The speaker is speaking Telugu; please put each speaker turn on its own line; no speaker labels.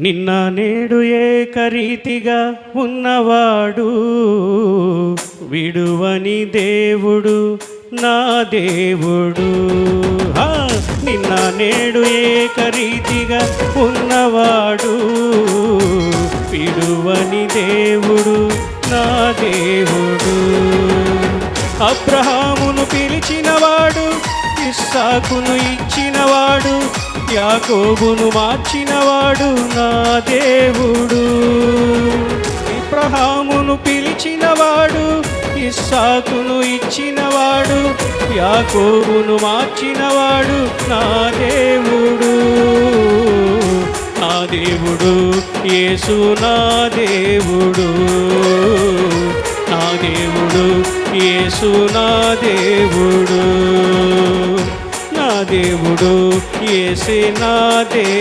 నిన్న నేడు ఏకరీతిగా ఉన్నవాడు. విడువని దేవుడు నా దేవుడు. నిన్న నేడు ఏకరీతిగా ఉన్నవాడు. విడువని దేవుడు నా దేవుడు. అబ్రహామును పిలిచినవాడు ఇస్సాకును ఇచ్చినవాడు. యాకోబును మార్చినవాడు నా దేవుడు. ఇబ్రహామును పిలిచినవాడు ఇస్సాకును ఇచ్చినవాడు యాకోబును మార్చినవాడు నా దేవుడు. నా దేవుడు యేసు నా దేవుడు. నా దేవుడు యేసు నా దేవుడు. దేవుడు యేసే నా దేవుడు